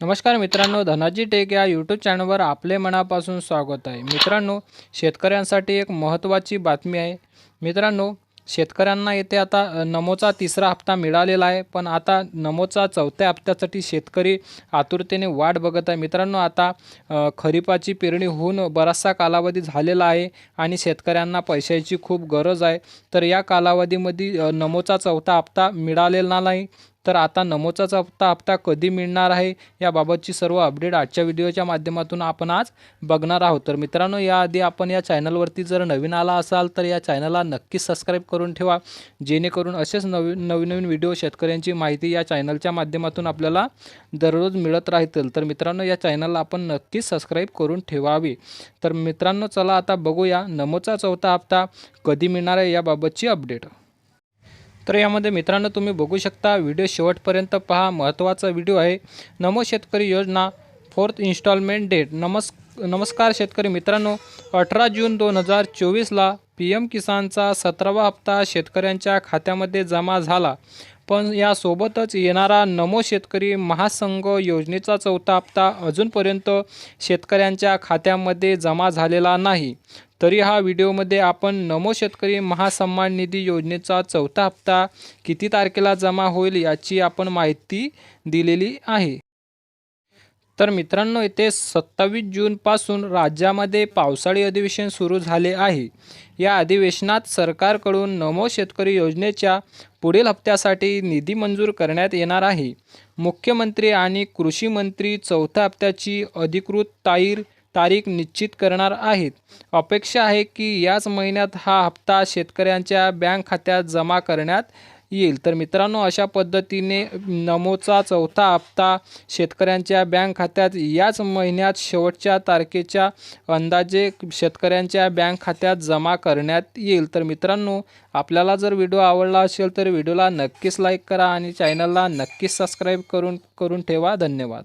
नमस्कार मित्रांनो धनाजी टेक या यूट्यूब चॅनलवर आपले मनापासून स्वागत आहे. मित्रांनो शेतकऱ्यांसाठी एक महत्त्वाची बातमी आहे. मित्रांनो शेतकऱ्यांना येथे आता नमोचा तिसरा हप्ता मिळालेला आहे पण आता नमोचा चौथ्या हप्त्यासाठी शेतकरी आतुरतेने वाट बघत आहे. मित्रांनो आता खरीपाची पेरणी होऊन बराचसा कालावधी झालेला आहे आणि शेतकऱ्यांना पैशाची खूप गरज आहे. तर या कालावधीमध्ये नमोचा चौथा हप्ता मिळालेला नाही तर आता नमोचा चौथा हप्ता कधी मिळणार आहे याबाबतची सर्व अपडेट आजच्या व्हिडिओच्या माध्यमातून आपण आज बघणार आहोत. तर मित्रांनो याआधी आपण या चॅनलवरती जर नवीन आला असाल तर या चॅनलला नक्कीच सबस्क्राईब करून ठेवा. जेणेकरून असेच नवीन नवीन नवीन व्हिडिओ शेतकऱ्यांची माहिती या चॅनलच्या माध्यमातून आपल्याला दररोज मिळत राहतील. तर मित्रांनो या चॅनलला आपण नक्कीच सबस्क्राईब करून ठेवावी. तर मित्रांनो चला आता बघूया नमोचा चौथा हप्ता कधी मिळणार आहे याबाबतची अपडेट तर यामध्ये मित्रांनो तुम्ही बघू शकता व्हिडिओ शेवटपर्यंत पहा महत्त्वाचा व्हिडिओ आहे. नमो शेतकरी योजना फोर्थ इन्स्टॉलमेंट डेट नमस् नमस्कार शेतकरी मित्रांनो. अठरा जून दोन हजार चोवीसला पी एम किसानचा सतरावा हप्ता शेतकऱ्यांच्या खात्यामध्ये जमा झाला. पण यासोबतच येणारा नमो शेतकरी महासंघ योजनेचा चौथा हप्ता अजूनपर्यंत शेतकऱ्यांच्या खात्यामध्ये जमा झालेला नाही. तरी हा व्हिडिओमध्ये आपण नमो शेतकरी महासन्मान निधी योजनेचा चौथा हप्ता किती तारखेला जमा होईल याची आपण माहिती दिलेली आहे. तर मित्रांनो येथे सत्तावीस जूनपासून राज्यामध्ये पावसाळी अधिवेशन सुरू झाले आहे. या अधिवेशनात सरकारकडून नमो शेतकरी योजनेच्या पुढील हप्त्यासाठी निधी मंजूर करण्यात येणार आहे. मुख्यमंत्री आणि कृषी मंत्री चौथ्या हप्त्याची अधिकृत ताईर तारीख निश्चित करणार आहेत. अपेक्षा आहे की याच महिन्यात हा हप्ता शेतकऱ्यांच्या बँक खात्यात जमा करण्यात येईल. तर मित्रांनो अशा पद्धतीने नमोचा चौथा हप्ता शेतकऱ्यांच्या बँक खात्यात याच महिन्यात शेवटच्या तारखेच्या अंदाजे शेतकऱ्यांच्या बँक खात्यात जमा करण्यात येईल. तर मित्रांनो आपल्याला जर व्हिडिओ आवडला असेल तर व्हिडिओला नक्कीच लाईक करा आणि चॅनलला नक्कीच सबस्क्राईब करून करून ठेवा. धन्यवाद.